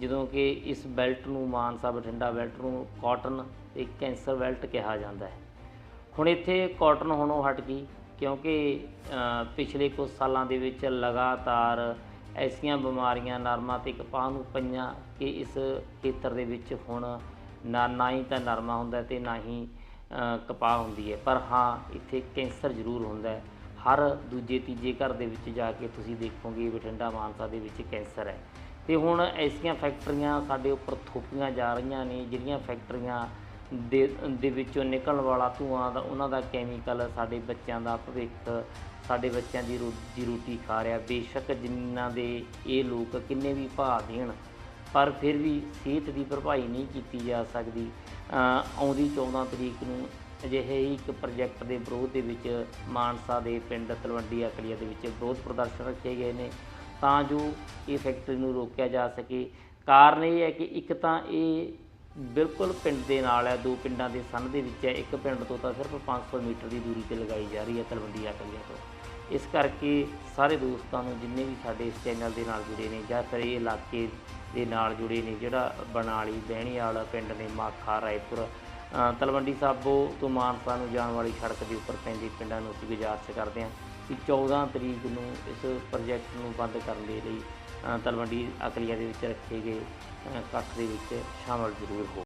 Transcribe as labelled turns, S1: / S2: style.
S1: ਜਦੋਂ ਕਿ ਇਸ ਬੈਲਟ ਨੂੰ ਮਾਨਸਾ ਬਠਿੰਡਾ ਬੈਲਟ ਨੂੰ ਕਾਟਨ ਤੇ ਕੈਂਸਰ ਬੈਲਟ ਕਿਹਾ ਜਾਂਦਾ ਹੈ। ਹੁਣ ਇੱਥੇ ਕਾਟਨ ਹੋਣੋਂ ਹਟ ਗਈ ਕਿਉਂਕਿ ਪਿਛਲੇ ਕੁਝ ਸਾਲਾਂ ਦੇ ਵਿੱਚ ਲਗਾਤਾਰ ਐਸੀਆਂ ਬਿਮਾਰੀਆਂ, ਨਰਮਾ ਤੇ ਕਪਾਹ ਨੂੰ ਪਈਆਂ ਕਿ ਇਸ ਖੇਤਰ ਦੇ ਵਿੱਚ ਹੁਣ ਨਾ ਨਾ ਹੀ ਤਾਂ ਨਰਮਾ ਹੁੰਦਾ ਤੇ ਨਾ ਹੀ ਕਪਾਹ ਹੁੰਦੀ ਹੈ। ਪਰ ਹਾਂ, ਇੱਥੇ ਕੈਂਸਰ ਜ਼ਰੂਰ ਹੁੰਦਾ ਹੈ। ਹਰ ਦੂਜੇ ਤੀਜੇ ਘਰ ਦੇ ਵਿੱਚ ਜਾ ਕੇ ਤੁਸੀਂ ਦੇਖੋਗੇ ਬਠਿੰਡਾ ਮਾਨਸਾ ਦੇ ਵਿੱਚ ਕੈਂਸਰ ਹੈ। ਤੇ ਹੁਣ ਐਸੀਆਂ ਫੈਕਟਰੀਆਂ ਸਾਡੇ ਉੱਪਰ ਥੋਪੀਆਂ ਜਾ ਰਹੀਆਂ ਨੇ, ਜਿਹੜੀਆਂ ਫੈਕਟਰੀਆਂ ਦੇ ਦੇ ਵਿੱਚੋਂ ਨਿਕਲਣ ਵਾਲਾ ਧੂਆਂ ਦਾ, ਉਹਨਾਂ ਦਾ ਕੈਮੀਕਲ ਸਾਡੇ ਬੱਚਿਆਂ ਦਾ ਭਵਿੱਖ, ਸਾਡੇ ਬੱਚਿਆਂ ਦੀ ਰੋਜੀ ਰੋਟੀ ਖਾ ਰਿਹਾ। ਬੇਸ਼ੱਕ ਜ਼ਮੀਨਾਂ ਦੇ ਇਹ ਲੋਕ ਕਿੰਨੇ ਵੀ ਭਾਅ ਦੇਣ, ਪਰ ਫਿਰ ਵੀ ਸਿਹਤ ਦੀ ਭਰਪਾਈ ਨਹੀਂ ਕੀਤੀ ਜਾ ਸਕਦੀ। ਆਉਂਦੀ 14 ਤਰੀਕ ਨੂੰ ਅਜਿਹੇ ਹੀ ਇੱਕ ਪ੍ਰੋਜੈਕਟ ਦੇ ਵਿਰੋਧ ਦੇ ਵਿੱਚ ਮਾਨਸਾ ਦੇ ਪਿੰਡ ਤਲਵੰਡੀ ਅਕਲੀਆ ਦੇ ਵਿੱਚ ਵਿਰੋਧ ਪ੍ਰਦਰਸ਼ਨ ਰੱਖੇ ਗਏ ਨੇ। ਤਾਂ ਜੋ ਇਹ ਫੈਕਟਰੀ ਨੂੰ ਰੋਕਿਆ ਜਾ ਸਕੇ। ਕਾਰਨ ਇਹ ਹੈ ਕਿ ਇੱਕ ਤਾਂ ਇਹ ਬਿਲਕੁਲ ਪਿੰਡ ਦੇ ਨਾਲ ਹੈ, ਦੋ ਪਿੰਡਾਂ ਦੇ ਸੰਨ ਦੇ ਵਿੱਚ ਹੈ। ਇੱਕ ਪਿੰਡ ਤੋਂ ਤਾਂ ਸਿਰਫ 500 ਮੀਟਰ ਦੀ ਦੂਰੀ ਤੇ ਲਗਾਈ ਜਾ ਰਹੀ ਹੈ ਤਲਵੰਡੀ ਅਕਲੀਆ ਤੋਂ। ਇਸ ਕਰਕੇ ਸਾਰੇ ਦੋਸਤਾਂ ਨੂੰ ਜਿੰਨੇ ਵੀ ਸਾਡੇ ਇਸ ਚੈਨਲ ਦੇ ਨਾਲ ਜੁੜੇ ਨੇ ਜਾਂ ਫਿਰ ਇਹ ਇਲਾਕੇ ਦੇ ਨਾਲ ਜੁੜੇ ਨੇ, ਜਿਹੜਾ ਬਨਾਲੀ ਬਹਿਣੀ ਵਾਲਾ ਪਿੰਡ ਨੇ, ਮਾਖਾ, ਰਾਏਪੁਰ ਤਲਵੰਡੀ ਸਾਬੋ ਤੋਂ ਮਾਨਸਾ ਨੂੰ ਜਾਣ ਵਾਲੀ ਸੜਕ ਦੇ ਉੱਪਰ ਪੈਂਦੇ ਪਿੰਡਾਂ ਨੂੰ ਅਸੀਂ ਗੁਜ਼ਾਰਿਸ਼ ਕਰਦੇ ਹਾਂ। ਕਿ 14 ਤਰੀਕ ਨੂੰ ਇਸ ਪ੍ਰੋਜੈਕਟ ਨੂੰ ਬੰਦ ਕਰਨ ਦੇ ਲਈ ਤਲਵੰਡੀ ਅਕਲੀਆ ਦੇ ਵਿੱਚ ਰੱਖੇ ਗਏ ਅ, ਇਕੱਠ ਦੇ ਵਿੱਚ ਸ਼ਾਮਲ ਜ਼ਰੂਰ ਹੋ